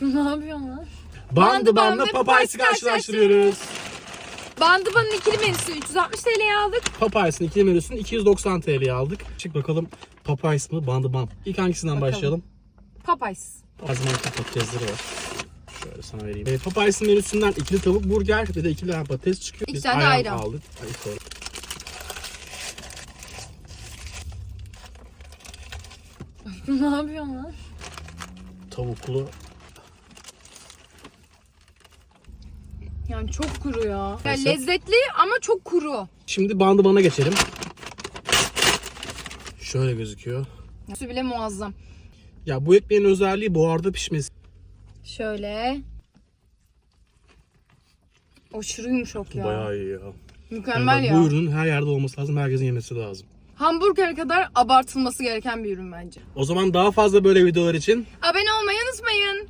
ne yapıyorsun lan? Bandı Bandı Popeyes'i karşılaştırıyoruz. Bandıbanın ikili menüsü 360 TL'ye aldık. Popeyes'in ikili menüsünü 290 TL'ye aldık. Çık bakalım Popeyes mi Bandı. İlk hangisinden Bakalım. başlayalım? Popeyes. Azmanki patatesleri var. Şöyle sana vereyim. E, Popeyes'in menüsünden ikili tavuk burger ve de ikili patates çıkıyor. İki tane ayran. aldık. Ay, sonra. ne yapıyorsun lan? Tavuklu. Yani çok kuru ya. ya lezzetli ama çok kuru. Şimdi bandı bana geçelim. Şöyle gözüküyor. Su bile muazzam. Ya bu ekmeğin özelliği buharda pişmesi. Şöyle. Aşırı yumuşak ya. Bayağı iyi ya. Yani Mükemmel bak, ya. Bu ürünün her yerde olması lazım. Herkesin yemesi lazım. Hamburger kadar abartılması gereken bir ürün bence. O zaman daha fazla böyle videolar için Abone olmayı unutmayın.